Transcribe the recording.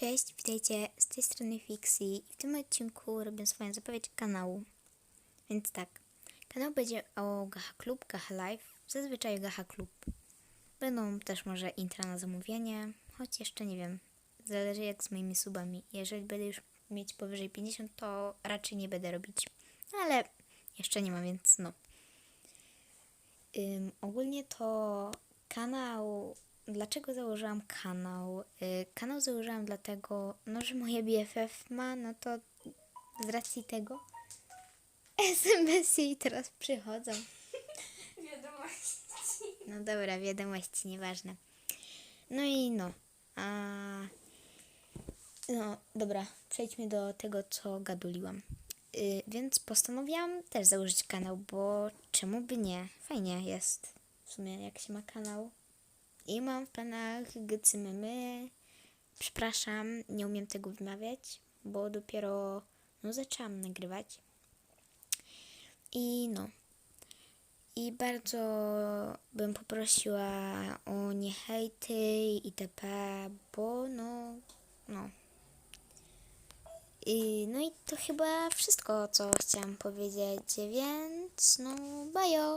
Cześć, witajcie z tej strony Fixie i w tym odcinku robię swoją zapowiedź kanału. Więc tak, kanał będzie o Gacha Club, Gacha Live, zazwyczaj Gacha Club. Będą też może intra na zamówienie, choć jeszcze nie wiem, zależy jak z moimi subami. Jeżeli będę już mieć powyżej 50, to raczej nie będę robić, ale jeszcze nie mam, więc no. Ym, ogólnie to kanał. Dlaczego założyłam kanał? Y, kanał założyłam dlatego, no, że moje BFF ma, no to z racji tego SMS jej teraz przychodzą. Wiadomości. No dobra, wiadomości, nieważne. No i no. A... No dobra, przejdźmy do tego, co gaduliłam. Y, więc postanowiłam też założyć kanał, bo czemu by nie? Fajnie jest w sumie, jak się ma kanał. I mam w planach gcymymy. Przepraszam, nie umiem tego wymawiać, bo dopiero no, zaczęłam nagrywać. I no. I bardzo bym poprosiła o nie hejty itp., bo no, no. I, no i to chyba wszystko, co chciałam powiedzieć, więc no, bajo!